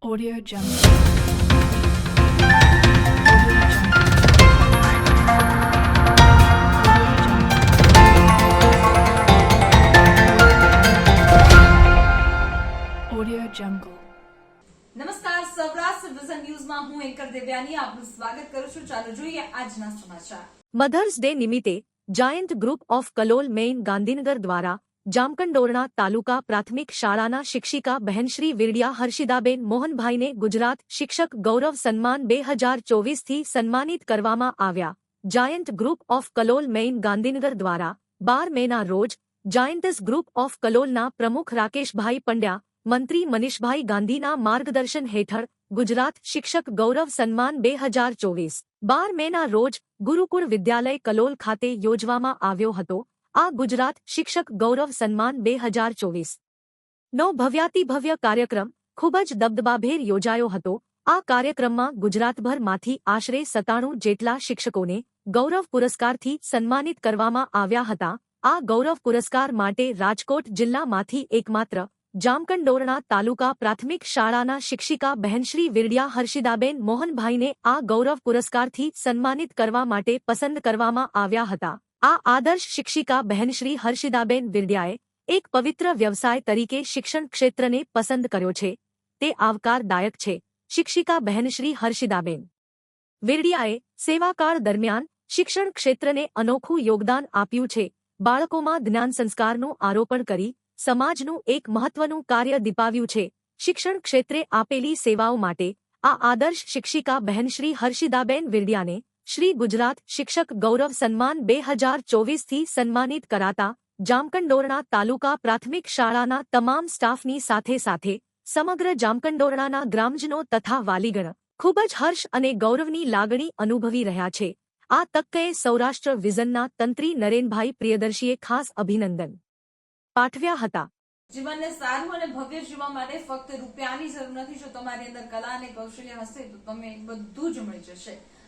Audio Jungle. Audio Jungle. Audio Jungle. નમસ્કાર Saurashtra vision ન્યૂઝમાં હું એન્કર દેવ્યાની આપનું સ્વાગત કરું છું ચાલો જોઈએ આજના સમાચાર મધર્સ ડે નિમિત્તે giant group of Kalol main Gandhinagar દ્વારા જામકંડોરણા તાલુકા પ્રાથમિક શાળાના શિક્ષિકા બહેનશ્રી વિરડિયા હર્ષિદાબેન મોહનભાઈને ગુજરાત શિક્ષક ગૌરવ સન્માન બે હજાર ચોવીસથી સન્માનિત કરવામાં આવ્યા. Giant group of Kalol main Gandhinagar દ્વારા બાર મેના રોજ જાયન્ટસ ગ્રુપ ઓફ કલોલના પ્રમુખ રાકેશભાઈ પંડ્યા, મંત્રી મનીષભાઈ ગાંધીના માર્ગદર્શન હેઠળ ગુજરાત શિક્ષક ગૌરવ સન્માન બે હજાર ચોવીસ. બાર મેના રોજ ગુરુકુળ વિદ્યાલય કલોલ ખાતે યોજવામાં આવ્યો હતો. આ ગુજરાત શિક્ષક ગૌરવ સન્માન બે હજાર ચોવીસ. નો ભવ્યાતિભવ્ય કાર્યક્રમ ખૂબ જ દબદબાભેર યોજાયો હતો. આ કાર્યક્રમમાં ગુજરાતભરમાંથી આશરે સત્તાણું જેટલા શિક્ષકોને ગૌરવ પુરસ્કારથી સન્માનિત કરવામાં આવ્યા હતા. આ ગૌરવ પુરસ્કાર માટે રાજકોટ જિલ્લામાંથી એકમાત્ર જામકંડોરણા તાલુકા પ્રાથમિક શાળાના શિક્ષિકા બહેનશ્રી વિરડિયા હર્ષિદાબેન મોહનભાઈને આ ગૌરવ પુરસ્કારથી સન્માનિત કરવા માટે પસંદ કરવામાં આવ્યા હતા. આ આદર્શ શિક્ષિકા બહેનશ્રી હર્ષિદાબેન વિરડિયાએ એક પવિત્ર વ્યવસાય તરીકે શિક્ષણ ક્ષેત્રને પસંદ કર્યો છે. તે આવકારદાયક છે. શિક્ષિકા બહેનશ્રી હર્ષિદાબેન વિરડિયાએ સેવાકાળ દરમિયાન શિક્ષણ ક્ષેત્રને અનોખું યોગદાન આપ્યું છે. બાળકોમાં જ્ઞાન સંસ્કારનું આરોપણ કરી સમાજનું એક મહત્વનું કાર્ય દીપાવ્યું છે. શિક્ષણ ક્ષેત્રે આપેલી સેવાઓ માટે આ આદર્શ શિક્ષિકા બહેનશ્રી હર્ષિદાબેન વિરડિયાને શ્રી ગુજરાત શિક્ષક ગૌરવ સન્માન બે હજાર ચોવીસથી સન્માનિત કરાતા જામકંડોરણા તાલુકા પ્રાથમિક શાળાના તમામ સ્ટાફની સાથે સાથે સમગ્ર જામકંડોરણાના ગ્રામજનો તથા વાલીગણ ખૂબ જ હર્ષ અને ગૌરવની લાગણી અનુભવી રહ્યા છે. આ તક્કએ સૌરાષ્ટ્ર વિઝનના તંત્રી નરેનભાઈ પ્રિયદર્શીએ ખાસ અભિનંદન પાઠવ્યા હતા. જીવનને સારું અને ભવ્ય જીવવા માટે ફક્ત રૂપિયાની જરૂર નથી. જો તમારી અંદર કલા અને કૌશલ્ય હશે તો તમે બધું જ મળી જશે.